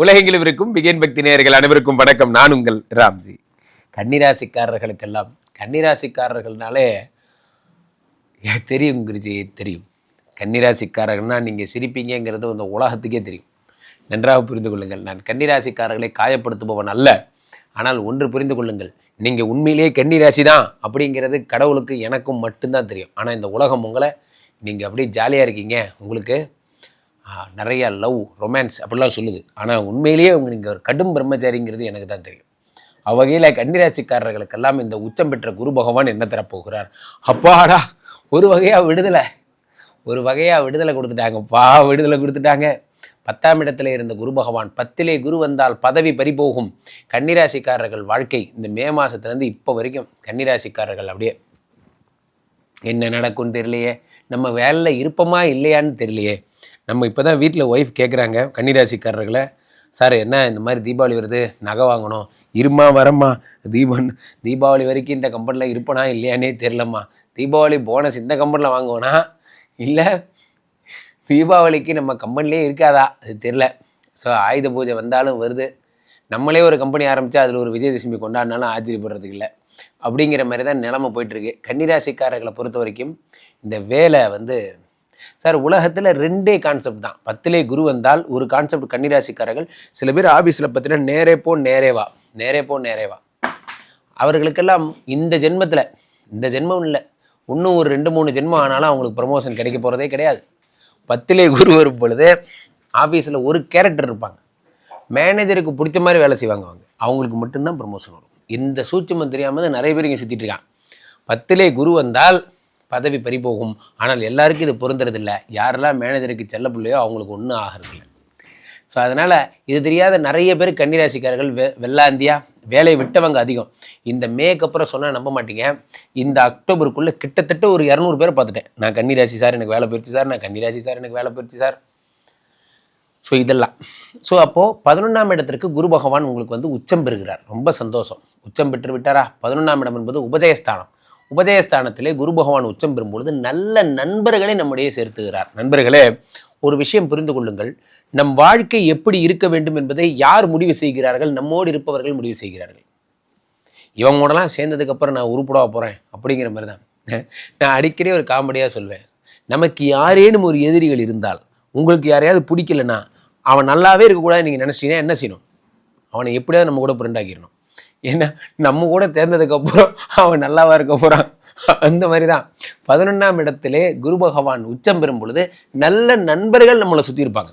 உலகெங்கிலும் இருக்கும் பிகேன் பக்தி நேயர்கள் அனைவருக்கும் வணக்கம். நான் உங்கள் ராம்ஜி. கன்னிராசிக்காரர்களுக்கெல்லாம் கன்னிராசிக்காரர்கள்னாலே தெரியும் குருஜி தெரியும். கன்னிராசிக்காரர்கள்னால் நீங்கள் சிரிப்பீங்கங்கிறது இந்த உலகத்துக்கே தெரியும். நன்றாக புரிந்து கொள்ளுங்கள். நான் கன்னிராசிக்காரர்களை காயப்படுத்துபவன் அல்ல. ஆனால் ஒன்று புரிந்து கொள்ளுங்கள். நீங்கள் உண்மையிலேயே கன்னிராசி தான் அப்படிங்கிறது கடவுளுக்கு எனக்கும் மட்டும்தான் தெரியும். ஆனால் இந்த உலகம் உங்களை நீங்கள் அப்படியே ஜாலியாக இருக்கீங்க. உங்களுக்கு நிறைய லவ் ரொமான்ஸ் அப்படிலாம் சொல்லுது. ஆனால் உண்மையிலேயே அவங்க நீங்கள் ஒரு கடும் பிரம்மச்சாரிங்கிறது எனக்கு தான் தெரியும். அவ்வகையில் கன்னிராசிக்காரர்களுக்கெல்லாம் இந்த உச்சம் பெற்ற குரு பகவான் என்ன தரப்போகிறார்? அப்பாடா ஒரு வகையாக விடுதலை. ஒரு வகையாக விடுதலை கொடுத்துட்டாங்கப்பா விடுதலை கொடுத்துட்டாங்க. பத்தாம் இடத்துல இருந்த குரு பகவான் பத்திலே குரு வந்தால் பதவி பறிபோகும். கன்னிராசிக்காரர்கள் வாழ்க்கை இந்த மே மாதத்துலேருந்து இப்போ வரைக்கும் கன்னிராசிக்காரர்கள் அப்படியே என்ன நடக்கும்னு தெரியலையே. நம்ம வேலையில் இருப்போமா இல்லையான்னு தெரியலையே. நம்ம இப்போ தான் வீட்டில் ஒய்ஃப் கேட்குறாங்க கன்னிராசிக்காரர்களை சார் என்ன இந்த மாதிரி தீபாவளி வருது? நகை வாங்கணும். இருமா வரம்மா. தீபன் தீபாவளி வரைக்கும் இந்த கம்பெனியில் இருப்பனா இல்லையானே தெரிலம்மா தீபாவளி போனஸ் இந்த கம்பெனியில் வாங்குவோனா இல்லை தீபாவளிக்கு நம்ம கம்பெனிலே இருக்காதா? அது தெரில ஸோ ஆயுத பூஜை வந்தாலும் வருது. நம்மளே ஒரு கம்பெனி ஆரம்பித்தா அதில் ஒரு விஜயதசமி கொண்டாடினாலும் ஆச்சரியப்படுறதுக்கு இல்லை. அப்படிங்கிற மாதிரி தான் நிலமை போயிட்டுருக்கு கன்னிராசிக்காரர்களை பொறுத்த வரைக்கும் இந்த வேலை வந்து சார் உலகத்தில் ரெண்டே கான்செப்ட் தான். பத்திலே குரு வந்தால் ஒரு கான்செப்ட் கன்னிராசிக்காரர்கள் சில பேர் ஆஃபீஸில் பார்த்தீங்கன்னா நேரே போ நேரே வா. நேரே போ நேரே வா. அவர்களுக்கெல்லாம் இந்த ஜென்மத்தில் இந்த ஜென்மம் இல்லை. இன்னும் ஒரு ரெண்டு மூணு ஜென்மம் ஆனாலும் அவங்களுக்கு ப்ரமோஷன் கிடைக்க போகிறதே கிடையாது. பத்திலே குரு வரும் பொழுது ஆஃபீஸில் ஒரு கேரக்டர் இருப்பாங்க. மேனேஜருக்கு பிடிச்ச மாதிரி வேலை செய்வாங்க அவங்க. அவங்களுக்கு மட்டும்தான் ப்ரமோஷன் வரும். இந்த சூட்சமம் தெரியாமல் நிறைய பேர் இங்கே சுற்றிட்டு இருக்கான் பத்திலே குரு வந்தால் பதவி பறிபோகும் ஆனால் எல்லாருக்கும் இது பொருந்துறதில்ல. யாரெல்லாம் மேனேஜருக்கு செல்ல பிள்ளையோ அவங்களுக்கு ஒன்றும் ஆகிறதில்ல. ஸோ அதனால் இது தெரியாத நிறைய பேர் கன்னிராசிக்காரர்கள் வெ வெள்ளாந்தியா வேலையை விட்டவங்க அதிகம். இந்த மேக்கு அப்புறம் சொன்னால் நம்ப மாட்டீங்க. இந்த அக்டோபருக்குள்ளே கிட்டத்தட்ட ஒரு இரநூறு பேர் பார்த்துட்டேன். நான் கன்னிராசி சார் எனக்கு வேலை போயிடுச்சு சார். நான் கன்னிராசி சார் எனக்கு வேலை போயிடுச்சு சார். ஸோ இதெல்லாம். ஸோ அப்போது பதினொன்றாம் இடத்திற்கு குரு பகவான் உங்களுக்கு வந்து உச்சம் பெறுகிறார். ரொம்ப சந்தோஷம். உச்சம் பெற்று விட்டாரா பதினொன்றாம் இடம் என்பது உபஜயஸ்தானம். உபதயஸ்தானத்திலே குரு பகவான் உச்சம் பெறும்பொழுது நல்ல நண்பர்களை நம்முடைய சேர்த்துகிறார். நண்பர்களே ஒரு விஷயம் புரிந்து கொள்ளுங்கள். நம் வாழ்க்கை எப்படி இருக்க வேண்டும் என்பதை யார் முடிவு செய்கிறார்கள்? நம்மோடு இருப்பவர்கள் முடிவு செய்கிறார்கள். இவங்களோடலாம் சேர்ந்ததுக்கப்புறம் நான் உருப்படாக போகிறேன் அப்படிங்கிற மாதிரி தான் நான் அடிக்கடி ஒரு காமெடியாக சொல்வேன். நமக்கு யாரேனும் ஒரு எதிரிகள் இருந்தால் உங்களுக்கு யாரையாவது பிடிக்கலன்னா அவன் நல்லாவே இருக்கக்கூடாது நீங்கள் நினச்சிங்கன்னா என்ன செய்யணும்? அவனை எப்படியாவது நம்ம கூட பிரெண்டாக்கிடணும் ஏன்னா நம்ம கூட தேர்ந்ததுக்கப்புறம் அவன் நல்லாவா இருக்க போகிறான் அந்த மாதிரி தான் பதினொன்றாம் இடத்திலே குரு பகவான் உச்சம் பெறும் பொழுது நல்ல நண்பர்கள் நம்மளை சுற்றி இருப்பாங்க.